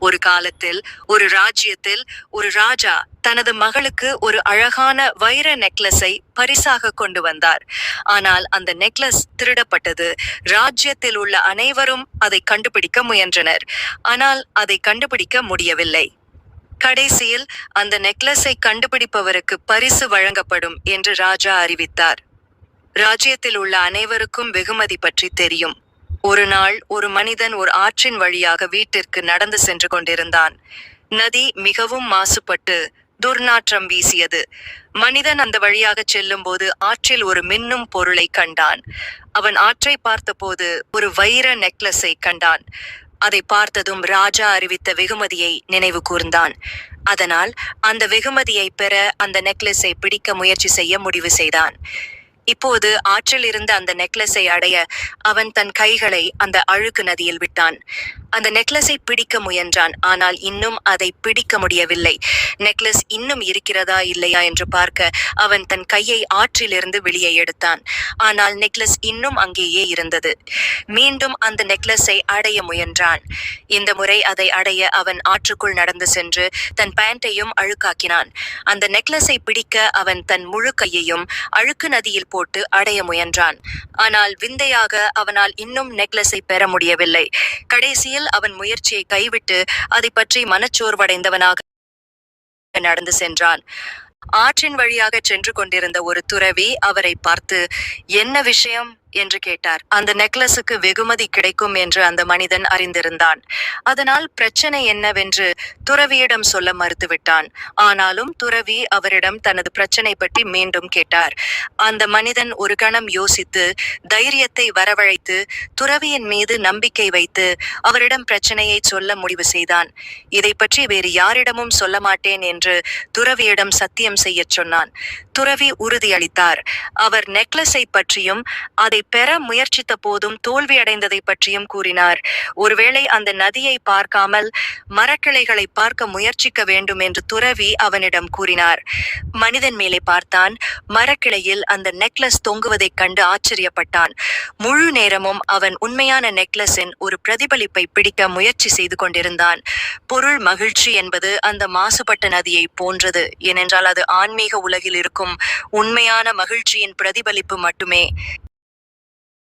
ஒரு காலத்தில் ஒரு ராஜ்யத்தில் ஒரு ராஜா தனது மகளுக்கு ஒரு அழகான வைர நெக்லஸை பரிசாக கொண்டு வந்தார். ஆனால் அந்த நெக்லஸ் திருடப்பட்டது. ராஜ்யத்தில் உள்ள அனைவரும் அதை கண்டுபிடிக்க முயன்றனர். ஆனால் அதை கண்டுபிடிக்க முடியவில்லை. கடைசியில் அந்த நெக்லஸை கண்டுபிடிப்பவருக்கு பரிசு வழங்கப்படும் என்று ராஜா அறிவித்தார். ராஜ்யத்தில் உள்ள அனைவருக்கும் வெகுமதி பற்றி தெரியும். ஒரு நாள் ஒரு மனிதன் ஒரு ஆற்றின் வழியாக வீட்டிற்கு நடந்து சென்று கொண்டிருந்தான். நதி மிகவும் மாசுபட்டு துர்நாற்றம் வீசியது. மனிதன் அந்த வழியாக செல்லும்போது ஆற்றில் ஒரு மின்னும் பொருளை கண்டான். அவன் ஆற்றை பார்த்தபோது ஒரு வைர நெக்லஸை கண்டான். அதை பார்த்ததும் ராஜா அறிவித்த வெகுமதியை நினைவு கூர்ந்தான். அதனால் அந்த வெகுமதியை பெற அந்த நெக்லஸை பிடிக்க முயற்சி செய்ய முடிவு செய்தான். இப்போது ஆற்றில் இருந்த அந்த நெக்லஸை அடைய அவன் தன் கைகளை அந்த அழுக்கு நதியில் விட்டான். அந்த நெக்லஸை பிடிக்க முயன்றான். ஆனால் இன்னும் அதை பிடிக்க முடியவில்லை. நெக்லஸ் இன்னும் இருக்கிறதா இல்லையா என்று பார்க்க அவன் தன் கையை ஆற்றிலிருந்து வெளியே எடுத்தான். ஆனால் நெக்லஸ் இன்னும் அங்கேயே இருந்தது. மீண்டும் அந்த நெக்லஸை அடைய முயன்றான். இந்த முறை அதை அடைய அவன் ஆற்றுக்குள் நடந்து சென்று தன் பேண்ட்டையும் அழுக்காக்கினான். அந்த நெக்லஸை பிடிக்க அவன் தன் முழு கையையும் அழுக்கு நதியில் போட்டு அடைய முயன்றான். ஆனால் விந்தையாக அவனால் இன்னும் நெக்லஸை பெற முடியவில்லை. கடைசியில் கடைசியில் அவன் முயற்சியை கைவிட்டு அதை பற்றி மனச்சோர்வடைந்தவனாக நடந்து சென்றான். ஆற்றின் வழியாக சென்று கொண்டிருந்த ஒரு துறவி அவரை பார்த்து என்ன விஷயம்? என்று கேட்டார். அந்த நெக்லஸுக்கு வெகுமதி கிடைக்கும் என்று அந்த மனிதன் அறிந்திருந்தான். அதனால் பிரச்சனை என்னவென்று துறவியிடம் சொல்ல மறுத்துவிட்டான். ஆனாலும் துறவி அவரிடம் தனது பிரச்சனை பற்றி மீண்டும் கேட்டார். அந்த மனிதன் ஒரு கணம் யோசித்து தைரியத்தை வரவழைத்து துறவியின் மீது நம்பிக்கை வைத்து அவரிடம் பிரச்சனையை சொல்ல முடிவு செய்தான். இதை பற்றி வேறு யாரிடமும் சொல்ல மாட்டேன் என்று துறவியிடம் சத்தியம் செய்யச் சொன்னான். துறவி உறுதியளித்தார். அவர் நெக்லஸை பற்றியும் அதை பெற முயற்சித்த போதும் தோல்வியடைந்ததை பற்றியும் கூறினார். ஒருவேளை அந்த நதியை பார்க்காமல் மரக்கிளைகளை பார்க்க முயற்சிக்க வேண்டும் என்று துறவி அவனிடம் கூறினார். மனிதன் மேலே பார்த்தான். மரக்கிளையில் அந்த நெக்லஸ் தொங்குவதைக் கண்டு ஆச்சரியப்பட்டான். முழு நேரமும் அவன் உண்மையான நெக்லஸின் ஒரு பிரதிபலிப்பை பிடிக்க முயற்சி செய்து கொண்டிருந்தான். பொருள் மகிழ்ச்சி என்பது அந்த மாசுபட்ட நதியை போன்றது. ஏனென்றால் அது ஆன்மீக உலகில் இருக்கும் உண்மையான மகிழ்ச்சியின் பிரதிபலிப்பு மட்டுமே.